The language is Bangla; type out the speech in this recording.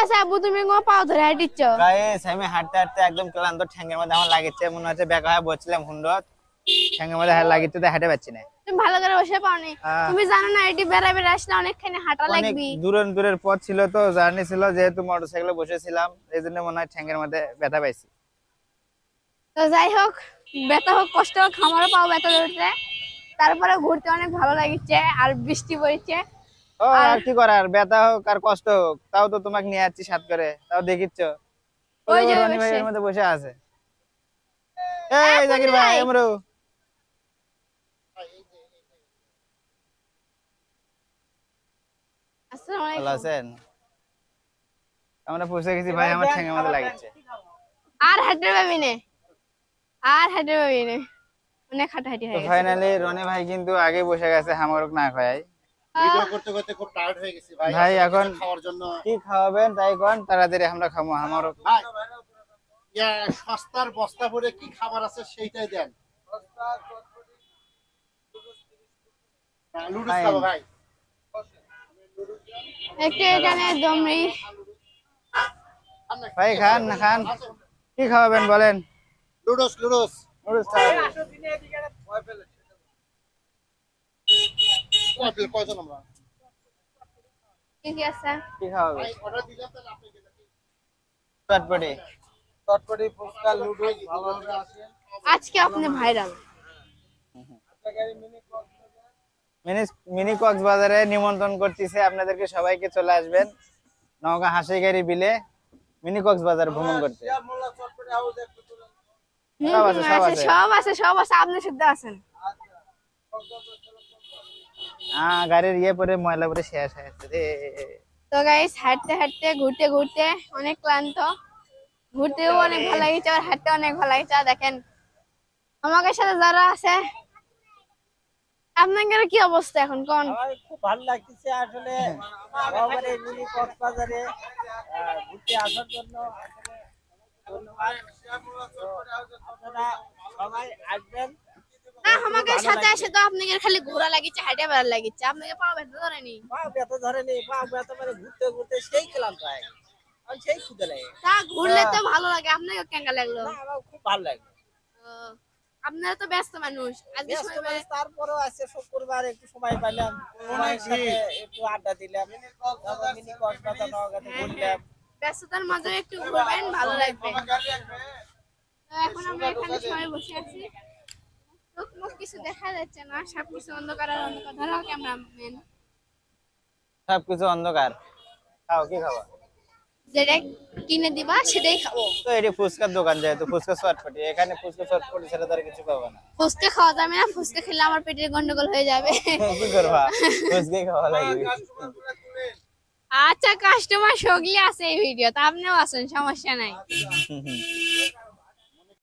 আছে আব্বু তুমি কোনো পাও ধরে হাঁটিচ্ছ গাইস আমি হাঁটতে হাঁটতে একদম ক্লান্ত ঠ্যাঙ্গের মধ্যে আমার লাগেছে। মনে হচ্ছে বেকা হয়ে বসছিলাম হুন্ডত। ঠ্যাঙ্গের মধ্যে লাগিচ্ছে তাই হাঁটে পাচ্ছি না। তুমি ভালো করে বসে পাওনি। আহ। তুমি জানো না এটি বেড়া বেড়া আসলে অনেকখানি হাঁটা লাগবে। দূরের দূরের পথ ছিল তো জার্নি ছিল যেহেতু মোটরসাইকেলে বসেছিলাম এই জন্য মনে হয় ঠ্যাঙ্গের মধ্যে ব্যথা পাইছি। তো যাই হোক ব্যথা হোক কষ্ট হোক আমারও পাও ব্যথা ধরছে তারপরে ঘুরতে অনেক ভালো লাগছে আর বৃষ্টি পড়ছে। ও আর কি করার? ব্যথা হোক আর কষ্ট হোক তাও তো তোমাকে নিয়ে যাচ্ছি সাথ করে তাও দেখিচ্ছ? ওই যে রনি ভাই বসে। এর মধ্যে বসে আছে। এই জাকির ভাই ভালো আছেন? আমরা পৌঁছে গেছি ভাই আমার ঠ্যাঙ্গের মধ্যে লাগছে আর হাঁটতে না আর হাঁটতে না। অনেক হাঁটাহাঁটি হয়ে গেছে। ফাইনালি রনি ভাই কিন্তু আগে বসে গেছে হামারক না খায় ভিডিও করতে করতে খুব টায়ার্ড হয়ে গেছি ভাই। ভাই এখন- খাওয়ার জন্য কি খাওয়াবেন? তাই কোন? তাড়াতাড়ি আমরা খাব আমারও ভাই ইয়া, সস্তার বস্তা ভরে কি খাবার আছে সেইটাই দেন। হ্যাঁ, লুডুস ভাই। খাব ভাই। একটু এখানে দমরি ভাই খান খান। কি খাওয়াবেন বলেন? লুডুস লুডুস খাওয়াবেন। কয়জন আমরা? কি কি আছে। কি খাওয়াবেন অর্ডার দিলাম তাহলে আপনি চটপটি। চটপটি ফুচকা লুডুস ভালোভাবে আসে আজকে। আপনি ভাইরাল। মিনি মিনি কক্সবাজারে নিমন্ত্রণ করতেছে। আপনাদেরকে সবাইকে চলে আসবেন। নওগাঁ হাসিগাড়ি বিলে মিনি কক্সবাজার ভ্রমণ করতে। তুলেন হুম, সব আছে, সব আছে, আছে। সব আছে সব আছে আপনি শুদ্ধ আছেন। হ্যাঁ গাড়ির ইয়ে পরে ময়লা পরে শেষ হয়ে যাচ্ছে রে। তো গাইস হাঁটতে হাঁটতে ঘুরতে ঘুরতে অনেক ক্লান্ত। ঘুরতেও অনেক ভালো লাগছে আর হাঁটতে অনেক ভালো লাগছে। দেখেন আমাদের সাথে যারা আছে আপনাদের কি অবস্থা এখন? কোন? খুব ভালো লাগতেছে আসলে। এই মিনি কক্সবাজারে ঘুরতে আসার জন্য ধন্যবাদ। আপনারা সবাই আসবেন। আমাদের সাথে এসে তো আপনাদের খালি ঘোরা লাগিছে হাঁটে ভালো লাগিছে। আপনাকে পাওয়া ব্যথা ধরেনি পা ব্যথা ধরেনি পা ব্যথা মানে ঘুরতে ঘুরতে সেই ক্লান্ত হয়ে সেই খুদে লাগে তা ঘুরলে তো ভালো লাগে আপনাকে কেঙ্গা লাগল? না আমার খুব ভালো লাগে আপনারা তো ব্যস্ত মানুষ। আজকে সময় মানুষ, তারপরেও আছে শুক্রবার একটু সময় পাইলাম। সময়ের সাথে একটু আড্ডা দিলাম। মিনি কক্সবাজার নওগাঁতে ঘুরলাম। ব্যস্ততার মাঝে একটু ঘুরবেন ভালো লাগবে। এখন আমরা এখানে সবাই বসে আছি। চোখ কিছু দেখা যাচ্ছে না সবকিছু অন্ধকার আর অন্ধকার। ধরাও ক্যামেরাম্যান। সবকিছু অন্ধকার। খাও কি খাবা? যেটা কিনে দিবা সেটাই খাব। তো এটি ফুচকার দোকান যেহেতু ফুচকা চটপটি এখানে ফুচকা চটপটি ছাড়া তার কিছু পাবো না। ফুচকা খাওয়া যাবে না ফুচকা খেলে আমার পেটের গন্ডগোল হয়ে যাবে। কি করবা? ফুচকাই খাওয়া লাগবে। আচ্ছা কাস্টমার সগলি আছে এই ভিডিও তা। আপনিও আছেন সমস্যা নাই।